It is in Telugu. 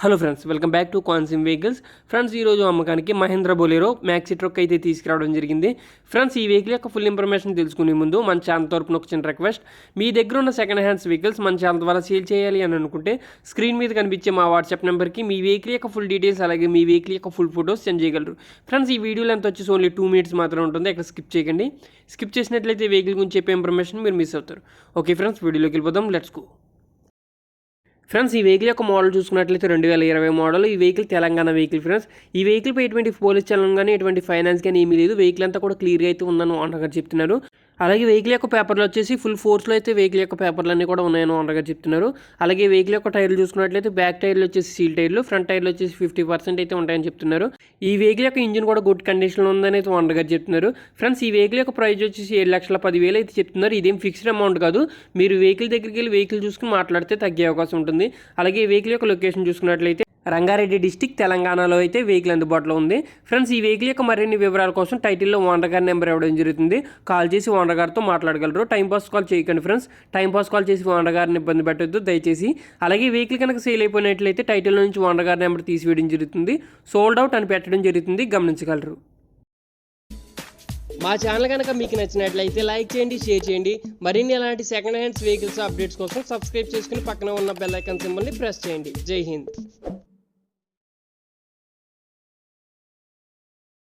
Hello friends welcome back to కాన్సిమ్ vehicles. Friends ఈరోజు అమ్మకానికి మహేంద్ర బొలేరో మ్యాక్సీ ట్రక్ అయితే తీసుకురావడం జరిగింది. ఫ్రెండ్స్ ఈ వెహికల్ యొక్క ఫుల్ ఇన్ఫర్మేషన్ తెలుసుకునే ముందు మన ఛానల్ తరపున ఒక చిన్న రిక్వెస్ట్ మీ దగ్గర ఉన్న సెకండ్ హ్యాండ్స్ వెహికల్స్ మన ఛానల్ ద్వారా సేల్ చేయాలి అని అనుకుంటే స్క్రీన్ మీద కనిపించే మా వాట్సాప్ నెంబర్కి మీ వెహికల్ యొక్క ఫుల్ డీటెయిల్స్ అలాగే మీ వెహికల్ యొక్క ఫుల్ ఫోటోస్ సెండ్ చేయగలరు. ఫ్రెండ్స్ ఈ వీడియో లెంత్ వచ్చేసి ఓన్లీ టూ మినిట్స్ మాత్రం ఉంటుంది. అక్కడ స్కిప్ చేయకండి. స్కిప్ చేసినట్లయితే వెహికల్ గురించి చెప్పే ఇన్ఫర్మేషన్ మీరు మిస్ అవుతారు. ఓకే ఫ్రెండ్స్ వీడియోలోకి వెళ్ళిపోదాం. లెట్స్ గో ఫ్రెండ్స్ ఈ వెహికల్ యొక్క మోడల్ చూసుకున్నట్లయితే రెండు వేల ఇరవై మోడల్ ఈ వెహికల్ తెలంగాణ వెహికల్ ఫ్రెండ్స్. ఈ వెహికల్ పై ఎటువంటి పోలీస్ చలనం కానీ ఎటువంటి ఫైనాన్స్ కానీ ఏమీ లేదు. వెహికల్ అంతా కూడా క్లియర్గా అయితే ఉందని ఓనర్ గారు చెప్తున్నారు. అలాగే వెహికల్ యొక్క పేపర్లు వచ్చేసి ఫుల్ ఫోర్స్లో అయితే వెహికల్ యొక్క పేపర్లు అన్నీ కూడా ఉన్నాయని ఓనర్గా చెప్తున్నారు. అలాగే వెహికల్ యొక్క టైర్లు చూసుకున్నట్లయితే బ్యాక్ టైర్లు వచ్చేసి సీల్ టైర్లు ఫ్రంట్ టైర్లు వచ్చేసి ఫిఫ్టీ పర్సెంట్ అయితే ఉంటాయని చెప్తున్నారు. ఈ వెహికల్ యొక్క ఇంజిన్ కూడా గుడ్ కండిషన్లో ఉందని అయితే ఓనర్ గారు చెప్తున్నారు. ఫ్రెండ్స్ ఈ వెహికల్ యొక్క ప్రైస్ వచ్చేసి ఏడు లక్షల పదివేలు అయితే చెప్తున్నారు. ఇదేం ఫిక్స్డ్ అమౌంట్ కాదు. మీరు వెహికల్ దగ్గరికి వెళ్ళి వెహికల్ చూసుకుని మాట్లాడితే తగ్గే అవకాశం ఉంటుంది. అలాగే వెహికల్ యొక్క లొకేషన్ చూసుకున్నట్లయితే రంగారెడ్డి డిస్టిక్ తెలంగాణలో అయితే వెహికల్ అందుబాటులో ఉంది. ఫ్రెండ్స్ ఈ వెహికల్ యొక్క మరిన్ని వివరాల కోసం టైటిల్లో ఓనర్ గారి నెంబర్ ఇవ్వడం జరుగుతుంది. కాల్ చేసి ఓనర్ గారితో మాట్లాడగలరు. టైం పాస్ కాల్ చేయకండి ఫ్రెండ్స్. టైం పాస్ కాల్ చేసి ఓనర్ గారిని ఇబ్బంది పెట్టొద్దు. దయచేసి అలాగే వెహికల్ కనుక సేల్ అయిపోయినట్లయితే టైటిల్ నుంచి ఓనర్ గారి నెంబర్ తీసివేయడం జరుగుతుంది. సోల్డ్ అవుట్ అని పెట్టడం జరుగుతుంది. గమనించగలరు. మా ఛానల్ కనుక మీకు నచ్చినట్లయితే లైక్ చేయండి షేర్ చేయండి. మరిన్ని అలాంటి సెకండ్ హ్యాండ్స్ వెహికల్స్ అప్డేట్స్ కోసం సబ్స్క్రైబ్ చేసుకుని పక్కన ఉన్న బెల్ ఐకాన్ సింబల్ని ప్రెస్ చేయండి. జై హింద్.